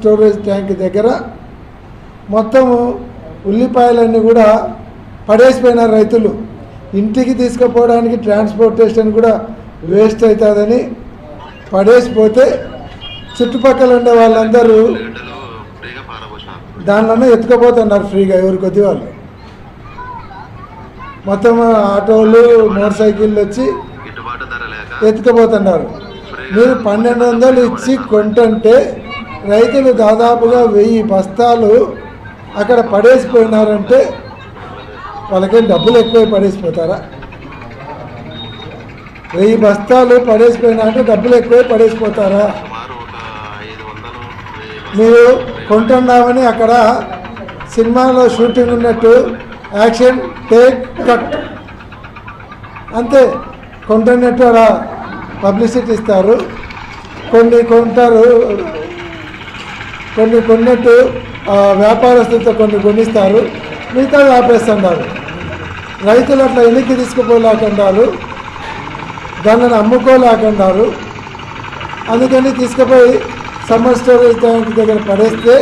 Storage tank దగ్గర మొత్తము ఉల్లిపాయలన్నీ కూడా పడేసిపోయినారు రైతులు. ఇంటికి తీసుకుపోవడానికి ట్రాన్స్పోర్టేషన్ కూడా వేస్ట్ అవుతుందని పడేసిపోతే చుట్టుపక్కల ఉండే వాళ్ళందరూ దానిలోనే ఎత్తుకుపోతున్నారు ఫ్రీగా ఎవరి కొద్ది వాళ్ళు. మొత్తం ఆటోలు మోటార్ సైకిళ్ళు వచ్చి ఎత్తుకుపోతున్నారు. మీరు పన్నెండు వందలు ఇచ్చి కొంటంటే రైతులు దాదాపుగా వెయ్యి బస్తాలు అక్కడ పడేసిపోయినారంటే వాళ్ళకేం డబ్బులు ఎక్కువ పడేసిపోతారా? వెయ్యి బస్తాలు పడేసిపోయినారంటే డబ్బులు ఎక్కువ పడేసిపోతారా? మీరు కొంటున్నామని అక్కడ సినిమాలో షూటింగ్ ఉన్నట్టు యాక్షన్ టేక్ కట్. అంతే కొంటున్నట్టు అలా పబ్లిసిటీ ఇస్తారు. కొన్ని కొంటారు కొన్ని కొన్నట్టు వ్యాపారస్తులతో కొన్ని కొనిస్తారు మిగతా ఆపేస్తున్నారు రైతులు అట్లా వెనక్కి తీసుకుపోలేకున్నారు దానిని అమ్ముకోలేకున్నారు అందుకని తీసుకుపోయి సమ్మర్ స్టోరేజ్ ట్యాంక్ దగ్గర పడేస్తే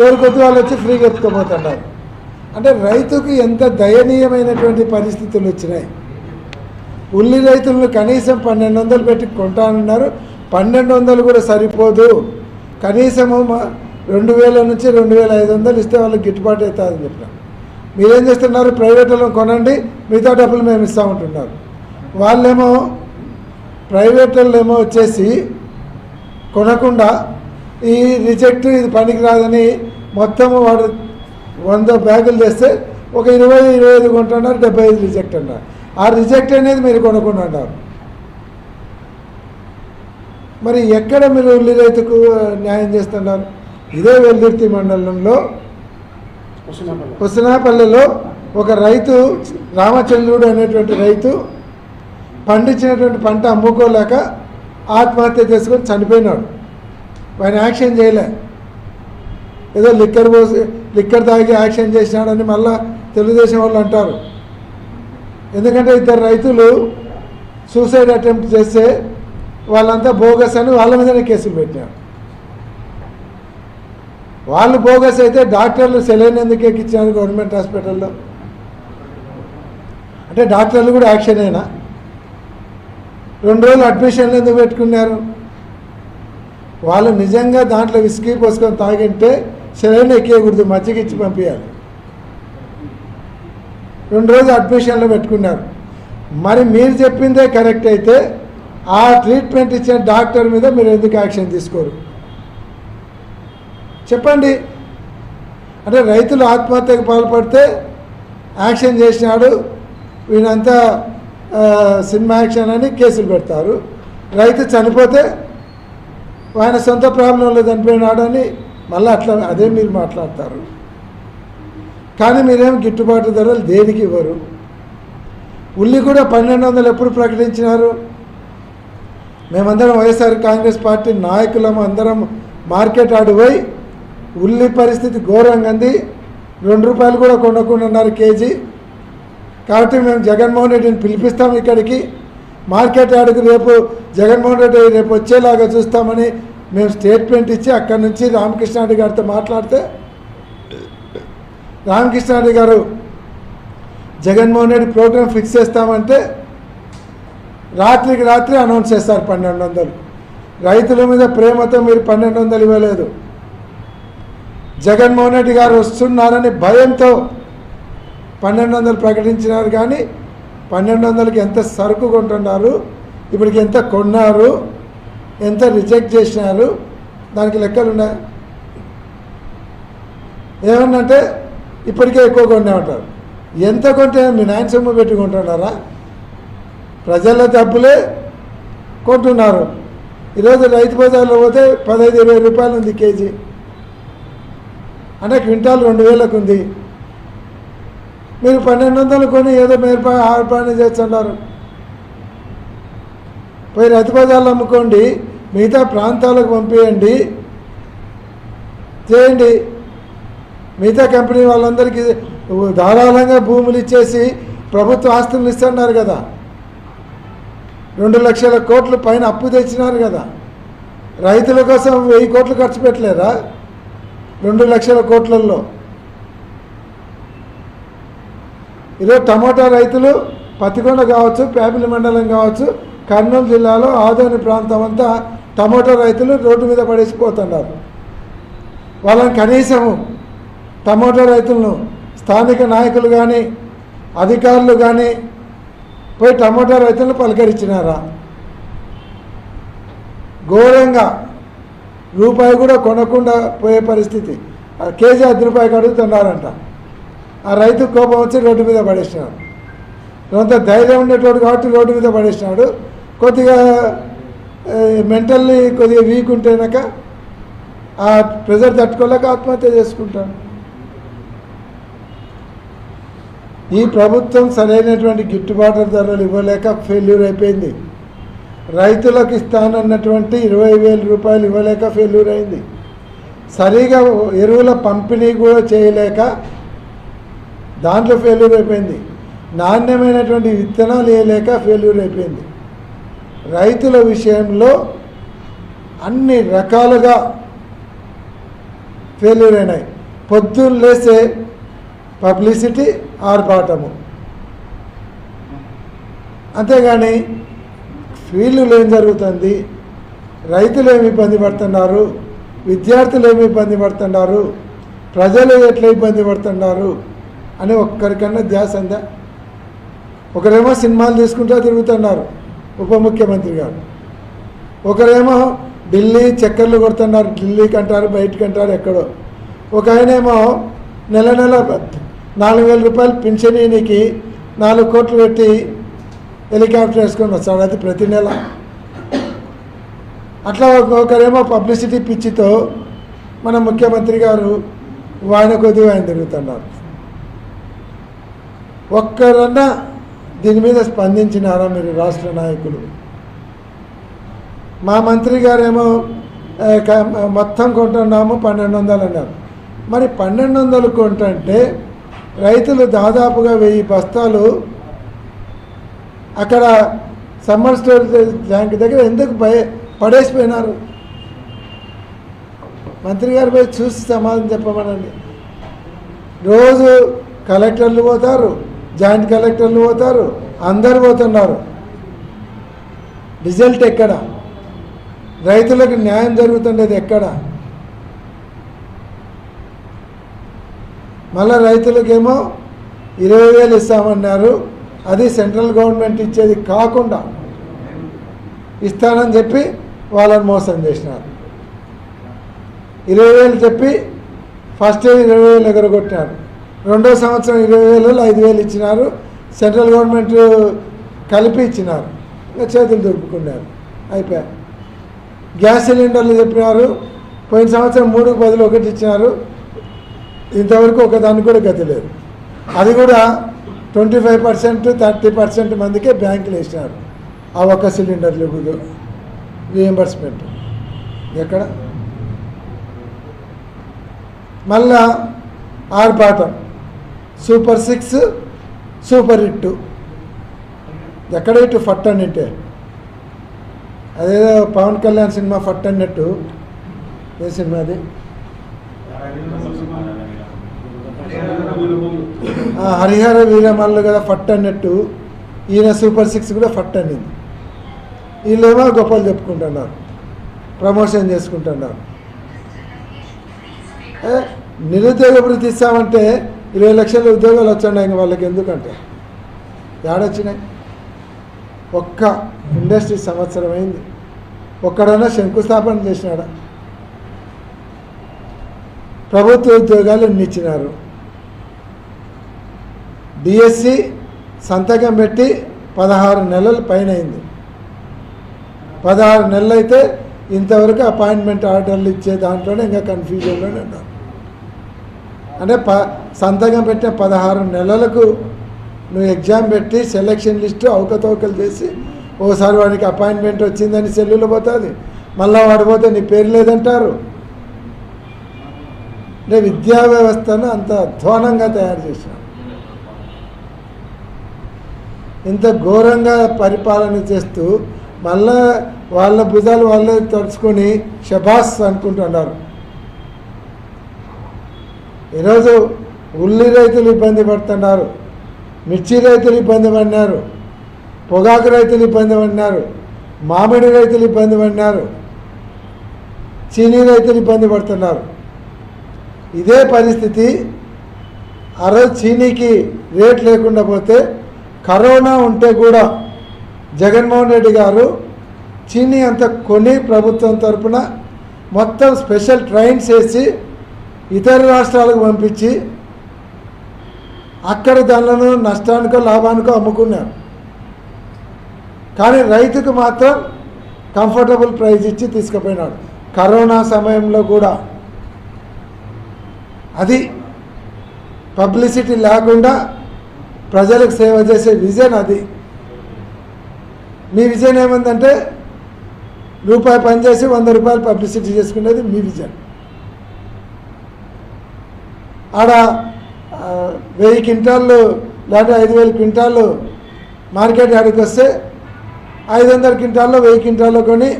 ఎవరి కొద్ది వాళ్ళు వచ్చి ఫ్రీగా ఎత్తుకుపోతున్నారు అంటే రైతుకు ఎంత దయనీయమైనటువంటి పరిస్థితులు వచ్చినాయి. ఉల్లి రైతులను కనీసం పన్నెండు వందలు పెట్టి కొంటానన్నారు పన్నెండు వందలు కూడా సరిపోదు. కనీసము మా రెండు వేల నుంచి రెండు వేల ఐదు వందలు ఇస్తే వాళ్ళకి గిట్టుబాటు అవుతుందని చెప్పినాం. మీరేం చేస్తున్నారు? ప్రైవేట్ వాళ్ళని కొనండి మిగతా డబ్బులు మేము ఇస్తామంటున్నారు వాళ్ళేమో ప్రైవేట్ వాళ్ళేమో వచ్చేసి కొనకుండా ఈ రిజెక్ట్ ఇది పనికి రాదని మొత్తం వాడు వంద బ్యాగులు చేస్తే ఒక ఇరవై ఇరవై ఐదు కొంటున్నారు డెబ్బై ఐదు రిజెక్ట్ అన్నారు. ఆ రిజెక్ట్ అనేది మీరు కొనకుండా అన్నారు మరి ఎక్కడ మీరు ఉల్లి రైతుకు న్యాయం చేస్తున్నారు ఇదే వెల్దుర్తి మండలంలో హుసనాపల్లిలో ఒక రైతు రామచంద్రుడు అనేటువంటి రైతు పండించినటువంటి పంట అమ్ముకోలేక ఆత్మహత్య చేసుకొని చనిపోయినాడు. ఆయన యాక్షన్ చేయలే. ఏదో లిక్కర్ పోసి లిక్కర్ తాగి యాక్షన్ చేసినాడని మళ్ళా తెలుగుదేశం వాళ్ళు అంటారు. ఎందుకంటే ఇద్దరు రైతులు సూసైడ్ అటెంప్ట్ చేస్తే వాళ్ళంతా బోగస్ అని వాళ్ళ మీదనే కేసులు పెట్టారు వాళ్ళు బోగస్ అయితే డాక్టర్లు సెలైన్ ఎందుకు ఎక్కించారు గవర్నమెంట్ హాస్పిటల్లో. అంటే డాక్టర్లు కూడా యాక్షన్ అయినా. రెండు రోజులు అడ్మిషన్లు ఎందుకు పెట్టుకున్నారు? వాళ్ళు నిజంగా దాంట్లో విసిగి పోసుకొని తాగింటే సెలైన్ ఎక్కేయకూడదు మజ్జిగ ఇచ్చి పంపించాలి రెండు రోజులు అడ్మిషన్లో పెట్టుకున్నారు. మరి మీరు చెప్పిందే కరెక్ట్ అయితే ఆ ట్రీట్మెంట్ ఇచ్చిన డాక్టర్ మీద మీరు ఎందుకు యాక్షన్ తీసుకోరు? చెప్పండి. అంటే రైతులు ఆత్మహత్యకు పాల్పడితే యాక్షన్ చేసినాడు వీళ్ళంతా సినిమా యాక్షన్ అని కేసులు పెడతారు. రైతు చనిపోతే ఆయన సొంత ప్రాబ్లంలో చనిపోయినాడు అని మళ్ళీ అట్లా అదే మీరు మాట్లాడతారు. కానీ మీరేం గిట్టుబాటు ధరలు దేనికి ఇవ్వరు? ఉల్లి కూడా పన్నెండు వందలు ఎప్పుడు ప్రకటించినారు? మేమందరం వైఎస్ఆర్ కాంగ్రెస్ పార్టీ నాయకులం అందరం మార్కెట్ ఆడిపోయి ఉల్లి పరిస్థితి ఘోరంగా అంది రెండు రూపాయలు కూడా కొనకుండా ఉన్నారు కేజీ. కాబట్టి మేము జగన్మోహన్ రెడ్డిని పిలిపిస్తాం ఇక్కడికి. మార్కెట్ యార్డుకు రేపు జగన్మోహన్ రెడ్డి రేపు వచ్చేలాగా చూస్తామని మేము స్టేట్మెంట్ ఇచ్చి అక్కడి నుంచి రామకృష్ణారెడ్డి గారితో మాట్లాడితే రామకృష్ణారెడ్డి గారు జగన్మోహన్ రెడ్డి ప్రోగ్రాం ఫిక్స్ చేస్తామంటే రాత్రికి రాత్రి అనౌన్స్ చేస్తారు పన్నెండు వందలు. రైతుల మీద ప్రేమతో మీరు పన్నెండు వందలు ఇవ్వలేదు. జగన్మోహన్ రెడ్డి గారు వస్తున్నారని భయంతో పన్నెండు వందలు ప్రకటించినారు కానీ పన్నెండు వందలకి ఎంత సరుకు కొంటున్నారు ఇప్పటికి ఎంత కొన్నారు ఎంత రిజెక్ట్ చేసినారు దానికి లెక్కలు ఉన్నాయి. ఏమన్నంటే ఇప్పటికే ఎక్కువ కొన్నామంటారు ఎంత కొంటే మీ నాయన సొమ్ము పెట్టుకుంటున్నారా? ప్రజల డబ్బులే కొంటున్నారు. ఈరోజు రైతు బజార్లో పోతే పదహైదు ఇరవై రూపాయలు ఉంది కేజీ. అంటే క్వింటాల్ రెండు వేలకు ఉంది. మీరు పన్నెండు వందలు కొని ఏదో మేర్పా ఆర్పాన్ని చేస్తున్నారు పోయి రైతు బజార్లు అమ్ముకోండి మిగతా ప్రాంతాలకు పంపించండి చేయండి. మిగతా కంపెనీ వాళ్ళందరికీ ధారాళంగా భూములు ఇచ్చేసి ప్రభుత్వ ఆస్తులు ఇస్తున్నారు కదా. రెండు లక్షల కోట్లు పైన అప్పు తెచ్చినారు కదా. రైతుల కోసం వెయ్యి కోట్లు ఖర్చు పెట్టలేరా? రెండు లక్షల కోట్లలో ఈరోజు టమాటా రైతులు పత్తికొండ కావచ్చు ప్యాపిలి మండలం కావచ్చు కర్నూలు జిల్లాలో ఆదోని ప్రాంతం అంతా టమాటా రైతులు రోడ్డు మీద పడేసిపోతున్నారు. వాళ్ళని కనీసం టమాటా రైతులను స్థానిక నాయకులు కానీ అధికారులు కానీ పోయి టమాటా రైతులను పలకరించినారా? ఘోరంగా. రూపాయి కూడా కొనకుండా పోయే పరిస్థితి. కేజీ ఐదు రూపాయకి అడుగుతున్నారంట. ఆ రైతు కోపం వచ్చి రోడ్డు మీద పడేసినాడు. కొంత ధైర్యం ఉండేటోడు కాబట్టి రోడ్డు మీద పడేసినాడు. కొద్దిగా మెంటల్లీ కొద్దిగా వీక్ ఉంటేనాక ఆ ప్రెజర్ తట్టుకోలేక ఆత్మహత్య చేసుకుంటాడు. ఈ ప్రభుత్వం సరైనటువంటి గిట్టుబాటు ధరలు ఇవ్వలేక ఫెయిల్యూర్ అయిపోయింది. రైతులకు ఇస్తానన్నటువంటి ఇరవై వేల రూపాయలు ఇవ్వలేక ఫెయిల్యూర్ అయింది. సరిగా ఎరువుల పంపిణీ కూడా చేయలేక దాంట్లో ఫెయిల్యూర్ అయిపోయింది. నాణ్యమైనటువంటి విత్తనాలు వేయలేక ఫెయిల్యూర్ అయిపోయింది. రైతుల విషయంలో అన్ని రకాలుగా ఫెయిల్యూర్ అయినాయి. పొద్దున్న లేసే పబ్లిసిటీ ఆర్భాటము. అంతేగాని ఫీల్డ్లో ఏం జరుగుతుంది? రైతులు ఏమి ఇబ్బంది పడుతున్నారు? విద్యార్థులు ఏమి ఇబ్బంది పడుతున్నారు? ప్రజలు ఎట్లా ఇబ్బంది పడుతున్నారు? అని ఒక్కరికన్నా ధ్యాస అందా ఒకరేమో సినిమాలు తీసుకుంటూ తిరుగుతున్నారు ఉప ముఖ్యమంత్రి గారు. ఒకరేమో ఢిల్లీ చక్కర్లు కొడుతున్నారు. ఢిల్లీకి అంటారు బయటికి అంటారు ఎక్కడో. ఒక ఆయనేమో నెల నెల నాలుగు వేల రూపాయలు పింఛనీనికి నాలుగు కోట్లు పెట్టి హెలికాప్టర్ వేసుకొని వస్తాడు అది ప్రతి నెల. అట్లా ఒక్కొక్కరేమో ఒకరేమో పబ్లిసిటీ పిచ్చితో మన ముఖ్యమంత్రి గారు వాయిన కొద్దిగా ఆయన తిరుగుతున్నారు. ఒక్కరన్నా దీని మీద స్పందించినారా మీరు రాష్ట్ర నాయకులు? మా మంత్రి గారేమో మొత్తం కొంటున్నాము పన్నెండు వందలు అన్నారు. మరి పన్నెండు వందలు కొంటుంటే రైతులు దాదాపుగా వెయ్యి బస్తాలు అక్కడ సమ్మర్ స్టోరేజ్ ట్యాంక్ దగ్గర ఎందుకు భయ పడేసిపోయినారు? మంత్రి గారు పోయి చూసి సమాధానం చెప్పమనండి. రోజు కలెక్టర్లు పోతారు జాయింట్ కలెక్టర్లు పోతారు అందరు పోతున్నారు. రిజల్ట్ ఎక్కడ? రైతులకు న్యాయం జరుగుతుండేది ఎక్కడ? మళ్ళీ రైతులకేమో ఇరవై వేలు ఇస్తామన్నారు. అది సెంట్రల్ గవర్నమెంట్ ఇచ్చేది కాకుండా ఇస్తానని చెప్పి వాళ్ళని మోసం చేసినారు. ఇరవై వేలు చెప్పి ఫస్ట్ ఇరవై వేలు ఎగరగొట్టినారు. రెండో సంవత్సరం ఇరవై వేలు ఐదు వేలు ఇచ్చినారు. సెంట్రల్ గవర్నమెంట్ కలిపి ఇచ్చినారు. ఇంకా చేతులు దొరుకుకున్నారు అయిపోయారు గ్యాస్ సిలిండర్లు చెప్పినారు. పోయిన సంవత్సరం మూడుకు బదులు ఒకటి ఇచ్చినారు. ఇంతవరకు ఒక దానికి కూడా గతి లేదు. అది కూడా twenty five percent thirty percent మందికే బ్యాంకులు వేసినారు. ఆ ఒక్క సిలిండర్లు రీఎంబర్స్మెంట్ ఎక్కడ? మళ్ళా ఆర్భాటం. సూపర్ సిక్స్ సూపర్ ఇట్టు ఎక్కడ ఇటు ఫట్ అన్నింటే అదేదో పవన్ కళ్యాణ్ సినిమా ఫట్ అన్నట్టు ఏ సినిమా అది ఆ, హరిహర వీరమల్లు కదా ఫట్ అన్నట్టు ఈయన సూపర్ సిక్స్ కూడా ఫట్ అనింది. వీళ్ళేమో గొప్పలు చెప్పుకుంటున్నారు ప్రమోషన్ చేసుకుంటున్నారు. ఏ, నిరుద్యోగ వృత్తి ఇస్తామంటే ఇరవై లక్షల ఉద్యోగాలు వచ్చాయి ఇంక వాళ్ళకి ఎందుకంటే? ఏడొచ్చినాయి. ఒక్క ఇండస్ట్రీ సంవత్సరం అయింది. ఒక్కడన్నా శంకుస్థాపన చేసినాడా? ప్రభుత్వ ఉద్యోగాలు ఎన్నిచ్చినారు డిఎస్సి సంతకం పెట్టి పదహారు నెలలు పైన అయింది పదహారు నెలలు అయితే ఇంతవరకు అపాయింట్మెంట్ ఆర్డర్లు ఇచ్చే దాంట్లోనే ఇంకా కన్ఫ్యూజన్లోనే ఉన్నారు అంటే ప సంతకం పెట్టిన పదహారు నెలలకు నువ్వు ఎగ్జామ్ పెట్టి సెలక్షన్ లిస్టు అవకతవకలు చేసి ఓసారి వాడికి అపాయింట్మెంట్ వచ్చిందని సెల్లులో పోతుంది. మళ్ళా వాడు పోతే నీ పేరు లేదంటారు. అంటే విద్యా వ్యవస్థను అంత అధ్వానంగా తయారు చేసినారు ఇంత ఘోరంగా పరిపాలన చేస్తూ మళ్ళా వాళ్ళ భుజాలు వాళ్ళే తడుచుకొని షబాస్ అనుకుంటున్నారు. ఈరోజు ఉల్లి రైతులు ఇబ్బంది పడుతున్నారు మిర్చి రైతులు ఇబ్బంది పడినారు పొగాకు రైతులు ఇబ్బంది పడినారు మామిడి రైతులు ఇబ్బంది పడినారు చీనీ రైతులు ఇబ్బంది పడుతున్నారు. ఇదే పరిస్థితి ఆ రోజు చీనీకి రేట్ లేకుండా పోతే కరోనా ఉంటే కూడా జగన్మోహన్ రెడ్డి గారు చీనీ అంతా కొని ప్రభుత్వం తరపున మొత్తం స్పెషల్ ట్రైన్స్ వేసి ఇతర రాష్ట్రాలకు పంపించి అక్కడ దానిలను నష్టానికో లాభానికో అమ్ముకున్నారు. కానీ రైతుకు మాత్రం కంఫర్టబుల్ ప్రైజ్ ఇచ్చి తీసుకుపోయినాడు. కరోనా సమయంలో కూడా అది పబ్లిసిటీ లేకుండా ప్రజలకు సేవ చేసే విజన్ అది. మీ విజన్ ఏముందంటే రూపాయి పనిచేసి వంద రూపాయలు పబ్లిసిటీ చేసుకునేది మీ విజన్. ఆడ వెయ్యి క్వింటాళ్ళు లేదా ఐదు వేల క్వింటాళ్ళు మార్కెట్ యాడికి వస్తే ఐదు వందల క్వింటాల్లో వెయ్యి క్వింటాల్లో కొని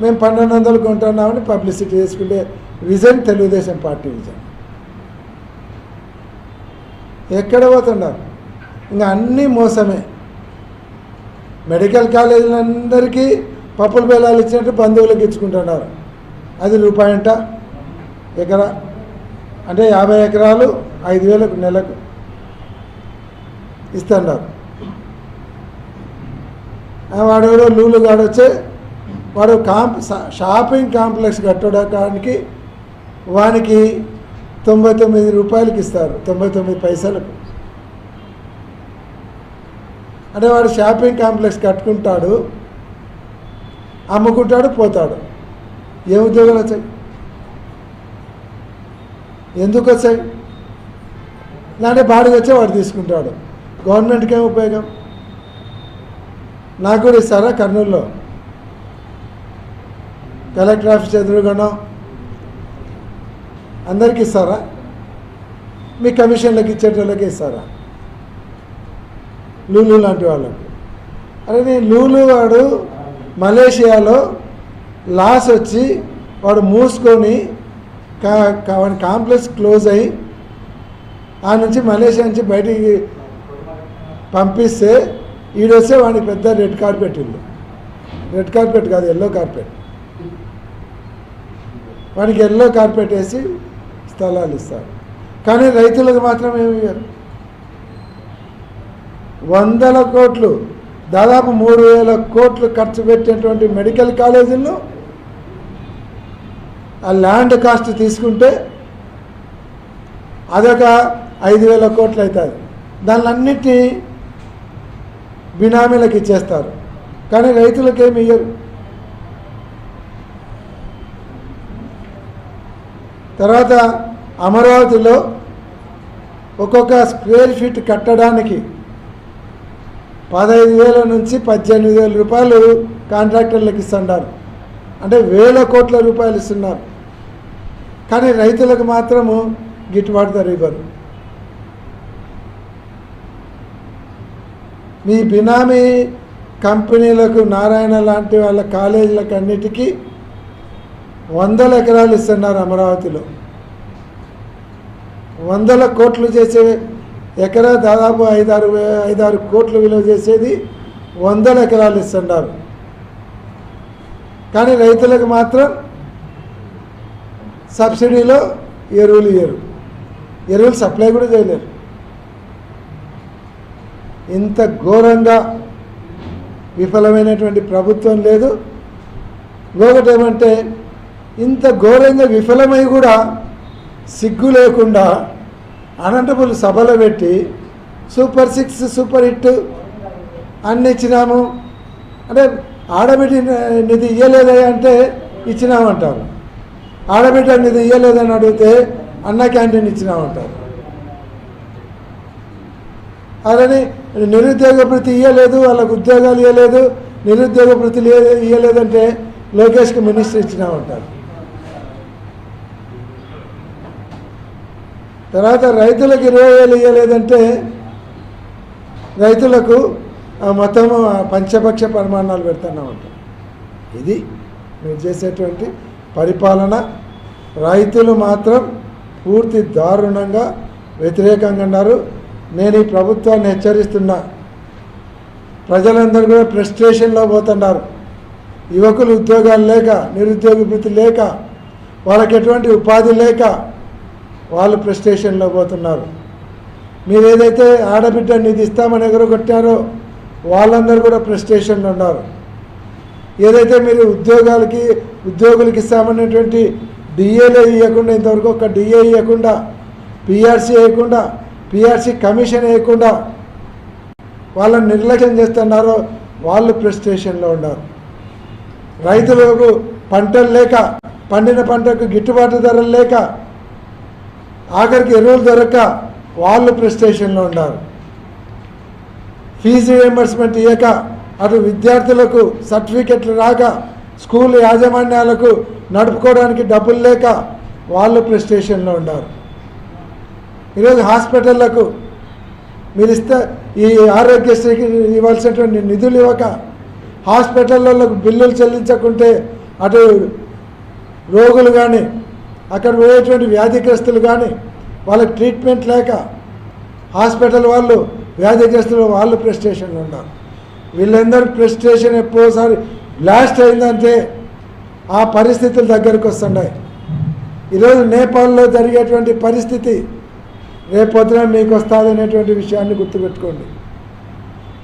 మేము పన్నెండు వందలు కొంటున్నామని పబ్లిసిటీ చేసుకుంటే విజన్ తెలుగుదేశం పార్టీ విజన్. ఎక్కడ పోతున్నారు ఇంకా అన్నీ మోసమే. మెడికల్ కాలేజీలందరికీ పప్పుల బెల్లాలు ఇచ్చినట్టు బంధువులకు ఇచ్చుకుంటున్నారు. అది రూపాయంట ఎకరా. అంటే యాభై ఎకరాలు ఐదు వేలకు నెలకు ఇస్తున్నారు. వాడెవడో లూలు కాడొచ్చే వాడు కాంప్ షాపింగ్ కాంప్లెక్స్ కట్టడానికి వానికి తొంభై తొమ్మిది రూపాయలకి ఇస్తారు తొంభై తొమ్మిది పైసలకు. అంటే వాడు షాపింగ్ కాంప్లెక్స్ కట్టుకుంటాడు అమ్ముకుంటాడు పోతాడు. ఏ ఉద్యోగాలు వచ్చాయి? ఎందుకు వచ్చాయి? లేదంటే బాడీ వచ్చే వాడు తీసుకుంటాడు. గవర్నమెంట్కి ఏం ఉపయోగం? నాకు కూడా ఇస్తారా కర్నూలులో? కలెక్టర్ ఆఫీస్ ఎదురుగానో అందరికి ఇస్తారా? మీ కమిషన్లకు ఇచ్చేటోళ్ళకి ఇస్తారా? లూలు లాంటి వాళ్ళకు. అరే నేను లూలు వాడు మలేషియాలో లాస్ వచ్చి వాడు మూసుకొని కా కా- వాడి కాంప్లెక్స్ క్లోజ్ అయ్యి ఆ నుంచి మలేషియా నుంచి బయటికి పంపిస్తే ఈడొస్తే వాడికి పెద్ద రెడ్ కార్పెట్ ఇల్లు. రెడ్ కార్పెట్ కాదు ఎల్లో కార్పెట్. వాడికి ఎల్లో కార్పెట్ వేసి స్థలాలు ఇస్తారు. కానీ రైతులకు మాత్రం ఏమి ఇవ్వరు వందల కోట్లు దాదాపు మూడు వేల కోట్లు ఖర్చు పెట్టినటువంటి మెడికల్ కాలేజీల్లో ఆ ల్యాండ్ కాస్ట్ తీసుకుంటే అదొక ఐదు వేల కోట్లు అవుతుంది. దానిలన్నిటినీ బినామీలకు ఇచ్చేస్తారు. కానీ రైతులకు ఏమి ఇయ్యరు. తర్వాత అమరావతిలో ఒక్కొక్క స్క్వేర్ ఫీట్ కట్టడానికి పదహైదు వేల నుంచి పద్దెనిమిది వేల రూపాయలు కాంట్రాక్టర్లకు ఇస్తున్నారు అంటే వేల కోట్ల రూపాయలు ఇస్తున్నారు. కానీ రైతులకు మాత్రము గిట్టుబాటు ధర ఇవ్వరు. మీ బినామీ కంపెనీలకు నారాయణ లాంటి వాళ్ళ కాలేజీలకు అన్నిటికీ వందల ఎకరాలు ఇస్తున్నారు అమరావతిలో. వందల కోట్లు చేసే ఎకరా దాదాపు ఐదారు వే- ఐదారు కోట్లు విలువ చేసేది వందల ఎకరాలు ఇస్తున్నారు కానీ రైతులకు మాత్రం సబ్సిడీలో ఎరువులు ఇయ్యరు. ఎరువులు సప్లై కూడా చేయలేరు. ఇంత ఘోరంగా విఫలమైనటువంటి ప్రభుత్వం లేదు. ఇంకొకటి ఏమంటే ఇంత ఘోరంగా విఫలమై కూడా సిగ్గు లేకుండా అనంతపురం సభలో పెట్టి సూపర్ సిక్స్ సూపర్ హిట్ అన్ని ఇచ్చినాము. అంటే ఆడబిడ్డ నిధి ఇయ్యలేదా అంటే ఇచ్చినామంటారు. ఆడబిడ్డ నిధి ఇయ్యలేదని అడిగితే అన్న క్యాంటీన్ ఇచ్చినామంటారు. అలానే నిరుద్యోగ ప్రతి ఇవ్వలేదు వాళ్ళకు ఉద్యోగాలు ఇవ్వలేదు నిరుద్యోగ ప్రతి ఇవ్వలేదంటే లోకేష్కి మినిస్టర్ ఇచ్చినామంటారు. తర్వాత రైతులకు ఇరవై వేలు ఇవ్వలేదంటే రైతులకు మొత్తం పంచపక్ష పరిమాణాలు పెడుతున్నామంట ఇది మీరు చేసేటువంటి పరిపాలన. రైతులు మాత్రం పూర్తి దారుణంగా వ్యతిరేకంగా ఉన్నారు. నేను ఈ ప్రభుత్వాన్ని హెచ్చరిస్తున్నా ప్రజలందరూ కూడా ఫ్రస్ట్రేషన్లో పోతున్నారు. యువకులు ఉద్యోగాలు లేక నిరుద్యోగ వృత్తి లేక వాళ్ళకి ఎటువంటి ఉపాధి లేక వాళ్ళు ఫ్రస్ట్రేషన్లో పోతున్నారు. మీరు ఏదైతే ఆడబిడ్డ నిధి ఇస్తామని ఎగరగొట్టారో వాళ్ళందరూ కూడా ఫ్రస్ట్రేషన్లో ఉన్నారు. ఏదైతే మీరు ఉద్యోగాలకి ఉద్యోగులకి ఇస్తామనేటువంటి డిఏలే ఇవ్వకుండా ఇంతవరకు ఒక డిఏ ఇవ్వకుండా పిఆర్సీ వేయకుండా పిఆర్సీ కమిషన్ వేయకుండా వాళ్ళని నిర్లక్ష్యం చేస్తున్నారో వాళ్ళు ఫ్రస్ట్రేషన్లో ఉన్నారు. రైతులకు పంటలు లేక పండిన పంటకు గిట్టుబాటు ధరలు లేక ఆఖరికి ఎరువులు దొరక్క వాళ్ళు ప్రెస్టేషన్లో ఉన్నారు ఫీజు రియంబర్స్మెంట్ ఇవ్వక అటు విద్యార్థులకు సర్టిఫికెట్లు రాక స్కూల్ యాజమాన్యాలకు నడుపుకోవడానికి డబ్బులు లేక వాళ్ళు ప్రెస్టేషన్లో ఉన్నారు ఈరోజు హాస్పిటళ్ళకు మీరు ఇస్తే ఈ ఆరోగ్యశ్రీకి ఇవ్వాల్సినటువంటి నిధులు ఇవ్వక హాస్పిటళ్ళకు బిల్లులు చెల్లించకుంటే అటు రోగులు కానీ అక్కడ పోయేటువంటి వ్యాధిగ్రస్తులు కానీ వాళ్ళకి ట్రీట్మెంట్ లేక హాస్పిటల్ వాళ్ళు వ్యాధిగ్రస్తులు వాళ్ళు ప్రెస్టేషన్లు ఉన్నారు వీళ్ళందరూ ప్రెస్టేషన్ ఎప్పుడోసారి బ్లాస్ట్ అయిందంటే ఆ పరిస్థితులు దగ్గరకు వస్తున్నాయి ఈరోజు నేపాల్లో జరిగేటువంటి పరిస్థితి రేపొద్దున మీకు వస్తుంది అనేటువంటి విషయాన్ని గుర్తుపెట్టుకోండి.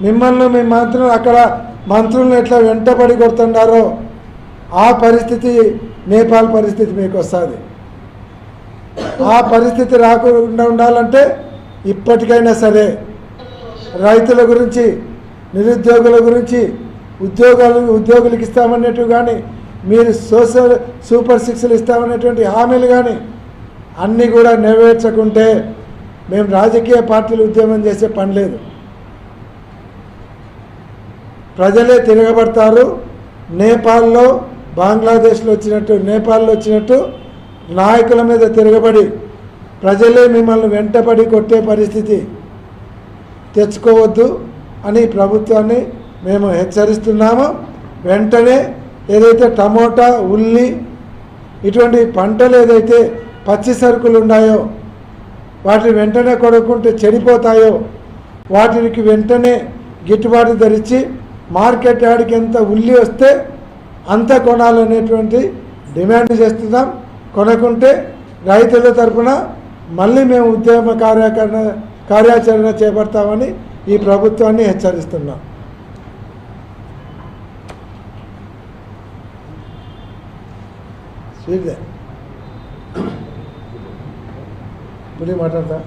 మిమ్మల్ని మీ మంత్రులు అక్కడ మంత్రులను ఎట్లా వెంటబడి కొడుతున్నారో ఆ పరిస్థితి నేపాల్ పరిస్థితి మీకు వస్తుంది. ఆ పరిస్థితి రాకుండా ఉండాలంటే ఇప్పటికైనా సరే రైతుల గురించి నిరుద్యోగుల గురించి ఉద్యోగాలు ఉద్యోగులకు ఇస్తామనేటివి కానీ మీరు సోషల్ సూపర్ సిక్స్లు ఇస్తామనేటువంటి హామీలు కానీ అన్నీ కూడా నెరవేర్చకుంటే మేము రాజకీయ పార్టీలు ఉద్యమం చేసే పని లేదు. ప్రజలే తిరగబడతారు. నేపాల్లో బంగ్లాదేశ్లో వచ్చినట్టు నేపాల్లో వచ్చినట్టు నాయకుల మీద తిరగబడి ప్రజలే మిమ్మల్ని వెంటబడి కొట్టే పరిస్థితి తెచ్చుకోవద్దు అని ప్రభుత్వాన్ని మేము హెచ్చరిస్తున్నాము. వెంటనే ఏదైతే టమోటా ఉల్లి ఇటువంటి పంటలు ఏదైతే పచ్చి సరుకులు ఉన్నాయో వాటిని వెంటనే కొనుక్కుంటే చెడిపోతాయో వాటికి వెంటనే గిట్టుబాటు ధరించి మార్కెట్ యార్డ్కి ఎంత ఉల్లి వస్తే అంత కొనాలనేటువంటి డిమాండ్ చేస్తున్నాం. కొనకుంటే రైతుల తరపున మళ్ళీ మేము ఉద్యమ కార్యాచరణ కార్యాచరణ చేపడతామని ఈ ప్రభుత్వాన్ని హెచ్చరిస్తున్నాం. స్వీట్దే మళ్ళీ మాట్లాడతా?